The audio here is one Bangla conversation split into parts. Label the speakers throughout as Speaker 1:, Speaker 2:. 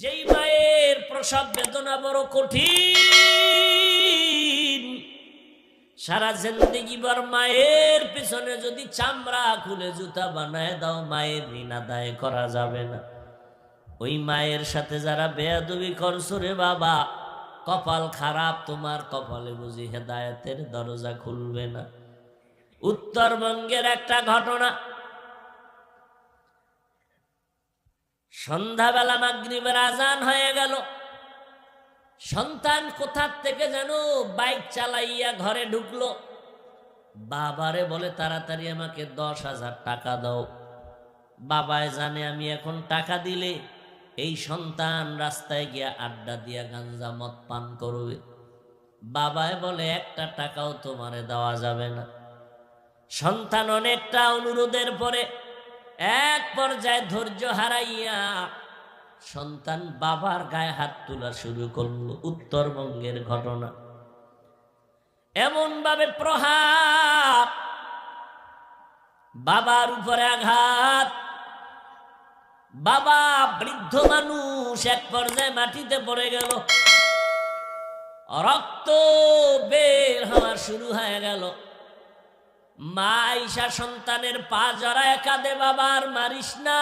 Speaker 1: যেই মায়ের প্রসব বেদনা বড় কঠিন, সারা জিন্দগি বর মায়ের পিছনে যদি চামড়া খুলে জুতা বানায় দাও, মায়ের ঋণ আদায় করা যাবে না। ওই মায়ের সাথে যারা বেয়াদবি করছ রে বাবা, কপাল খারাপ, তোমার কপালে বুঝি হেদায়েতের দরজা খুলবে না। উত্তরবঙ্গের একটা ঘটনা সন্ধ্যাবেলা মাগরিবের আজান হয়ে গেল। সন্তান কোথার থেকে যেন বাইক চালাইয়া ঘরে ঢুকলো। বাবারে বলে, তাড়াতাড়ি আমাকে দশ হাজার টাকা দাও। বাবায় জানে আমি এখন টাকা দিলে এই সন্তান রাস্তায় গিয়া আড্ডা দিয়া গাঞ্জা মদ পান করবে। বাবায় বলে, একটা টাকাও তোমারে দেওয়া যাবে না। সন্তান অনেকটা অনুরোধের পরে এক পর্যায়ে ধৈর্য হারাইয়া সন্তান বাবার গায়ে হাত তোলা শুরু করল উত্তরবঙ্গের ঘটনা। এমন ভাবে প্রহার, বাবার উপরে আঘাত, বাবা বৃদ্ধ মানুষ এক পর্যায়ে মাটিতে পড়ে গেল। রক্ত বের হওয়া শুরু হয়ে গেল। মা ঈশা সন্তানের পা জড়ায় কাঁদে বাবার মারিস না।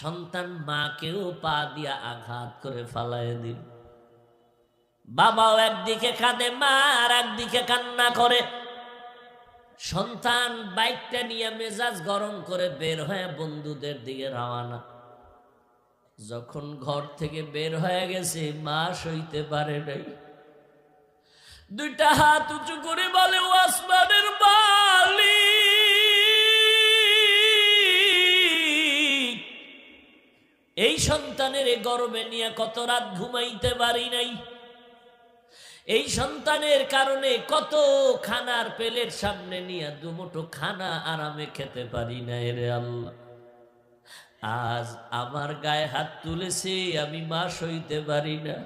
Speaker 1: সন্তান মাকেও পা দিয়া আঘাত করে ফালায় দিল। বাবাও একদিকে কাঁদে, মা আর একদিকে কান্না করে। সন্তান বাইকটা নিয়ে মেজাজ গরম করে বের হয়ে বন্ধুদের দিকে রওয়ানা যখন ঘর থেকে বের হয়ে গেছে, মা সইতে পারে নাই। দুইটা হাত উঁচু করে বলে, ও আসমানের বালি এই সন্তানের গর্বে নিয়ে কত রাত ঘুমাইতে পারি নাই? এই সন্তানের কারণে কত খানার পেলের সামনে নিয়ে দুমুঠো খানা আরামে খেতে পারি না রে আল্লাহ। আজ আমার গায়ে হাত তুলেছে, আমি মা সইতে পারি না।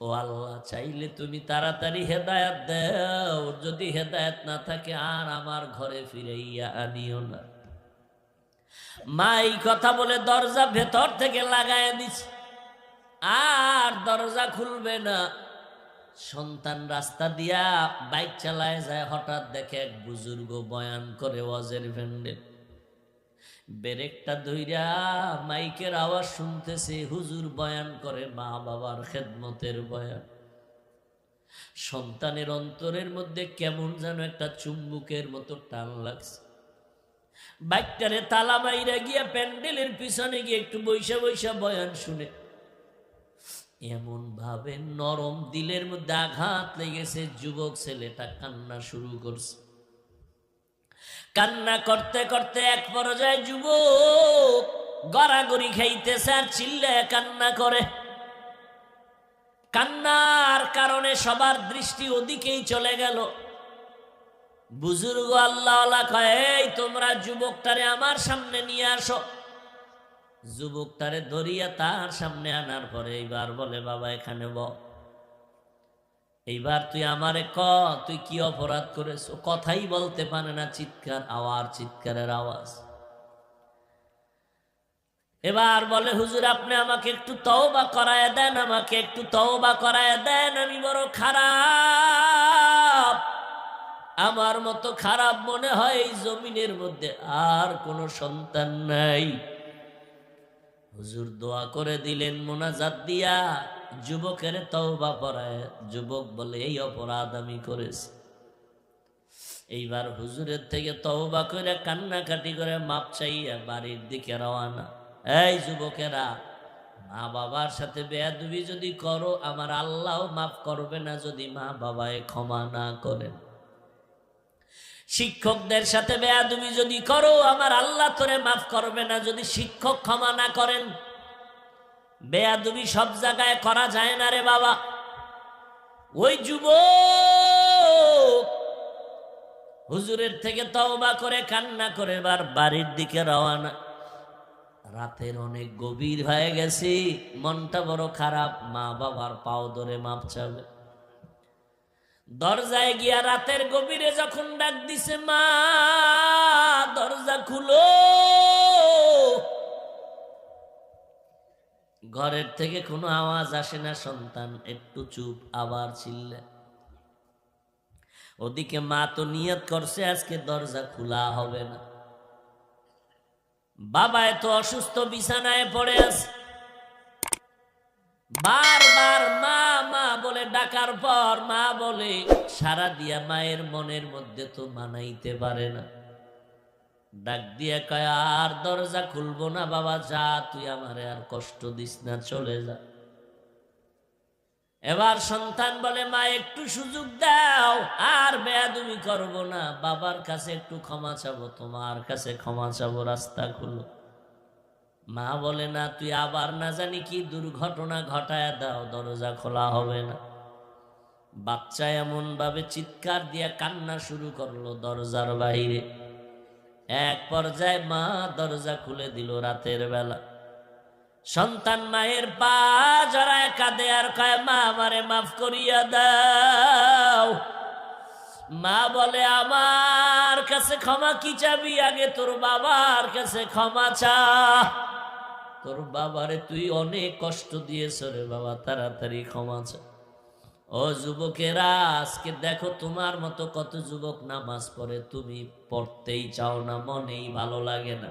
Speaker 1: ও আল্লাহ, চাইলে তুমি তাড়াতাড়ি হেদায়াত দাও। যদি হেদায়াত না থাকে, আর আমার ঘরে ফিরাইয়া আনিও না। মা এই কথা বলে দরজা ভেতর থেকে লাগায় দিছে। আর দরজা খুলবে না। সন্তান রাস্তা দিয়া বাইক চালায় যায়, হঠাৎ দেখে এক বুজুর্গ বয়ান করে ওয়াজের ভেন্ডে। বেরেকটা ধইরা মাইকের আওয়াজ শুনতেছে, হুজুর বয়ান করে মা বাবার খেদমতের বয়ান। সন্তানের অন্তরের মধ্যে কেমন যেন একটা চুম্বুকের মতো টান লাগছে। বাইকটারে তালা মাইরা গিয়া প্যান্ডেলের পিছনে গিয়ে একটু বৈশা বৈশা বয়ান শুনে। এমন ভাবে নরম দিলের মধ্যে আঘাত লেগেছে, যুবক ছেলেটা কান্না শুরু করছে। কান্না করতে করতে এক পর্যায়ে যুবক গড়াগড়ি খাইতেছে আর চিল্লায় কান্না করে। কান্নার কারণে সবার দৃষ্টি ওদিকেই চলে গেল। বুজুর্গ আল্লাহ কয় তোমরা যুবকটারে আমার সামনে নিয়ে আসো। যুবকটারে ধরিয়া তার সামনে আনার পরে এইবার বলে, বাবা, এখানে ব এইবার তুই আমারে ক, তুই কি অপরাধ করেছ? কথাই বলতে পারে না চিৎকার আওয়ার চিৎকারের আওয়াজ। এবার বলে, হুজুর, আপনি আমাকে একটু তওবা করায় দেন, আমাকে একটু তওবা করায় দেন, আমি বড় খারাপ। আমার মতো খারাপ মনে হয় এই জমিনের মধ্যে, আর কোনো সন্তান নাই। হুজুর দোয়া করে দিলেন মোনাজাত দিয়া। যুবকের তওবা পড়ায় যুবক বলে, এই অপরাধ আমি করেছি। এইবার হুজুরের থেকে তওবা করে, কান্নাকাটি করে, মাপ চাইয়া বাড়ির দিকে রওয়ানা এই যুবকেরা মা বাবার সাথে বেয়াদবি যদি করো, আমার আল্লাহ মাফ করবে না যদি মা বাবায় ক্ষমা না করেন। শিক্ষকদের সাথে বেয়াদুমি যদি করো, আমার আল্লাহ তোরে মাফ করবে না যদি শিক্ষক ক্ষমা না করেন। বেয়াদুমি সব জায়গায় করা যায় না রে বাবা। ওই যুব হুজুরের থেকে তওবা করে, কান্না করে এবার বাড়ির দিকে রওয়ানা রাতের অনেক গভীর হয়ে গেছি, মনটা বড় খারাপ, মা বাবার পাও ধরে মাপ চাবে। দরজায় গিয়া রাতের গভীরে যখন ডাক দিছে, মা, দরজা খুলো। ঘরের থেকে কোনো আওয়াজ আসে না, সন্তান একটু চুপ, আবার চিল্লে। ওদিকে মা তো নিয়ত করছে, আজকে দরজা খোলা হবে না। বাবা এত অসুস্থ, বিছানায় পড়ে আছে। বারবার মা মা বলে, ডাকার পর মা বলে, সারা দিয়া মায়ের মনের মধ্যে তো মানাইতে পারে না। ডাক দিয়ে কয়, আর দরজা খুলবো না বাবা, যা, তুই আমারে আর কষ্ট দিস না, চলে যা। এবার সন্তান বলে, মা, একটু সুযোগ দাও, আর বেয়াদুমি করব না। বাবার কাছে একটু ক্ষমা চাবো, তোমার কাছে ক্ষমা চাবো, রাস্তা খুলো। মা বলে, না, তুই আবার না জানি কি দুর্ঘটনা ঘটায় দাও, দরজা খোলা হবে না। বাচ্চা এমন ভাবে চিৎকার দিয়া কান্না শুরু করল দরজার বাইরে। এক পর্যায়ে মা দরজা খুলে দিল রাতের বেলা। সন্তান মায়ের পা জড়ায় কাঁদে আর কয়, মা, আমারে মাফ করিয়া দাও। মা বলে, আমার কাছে ক্ষমা কি চাবি? আগে তোর বাবার কাছে ক্ষমা চা। তোর বাবারে তুই অনেক কষ্ট দিয়েছ রে বাবা, তাড়াতাড়ি ক্ষমা চা। ও যুবকেরা, আজকে দেখো তোমার মতো কত যুবক নামাজ পড়ে, তুমি পড়তেই চাও না, মনেই ভালো লাগে না।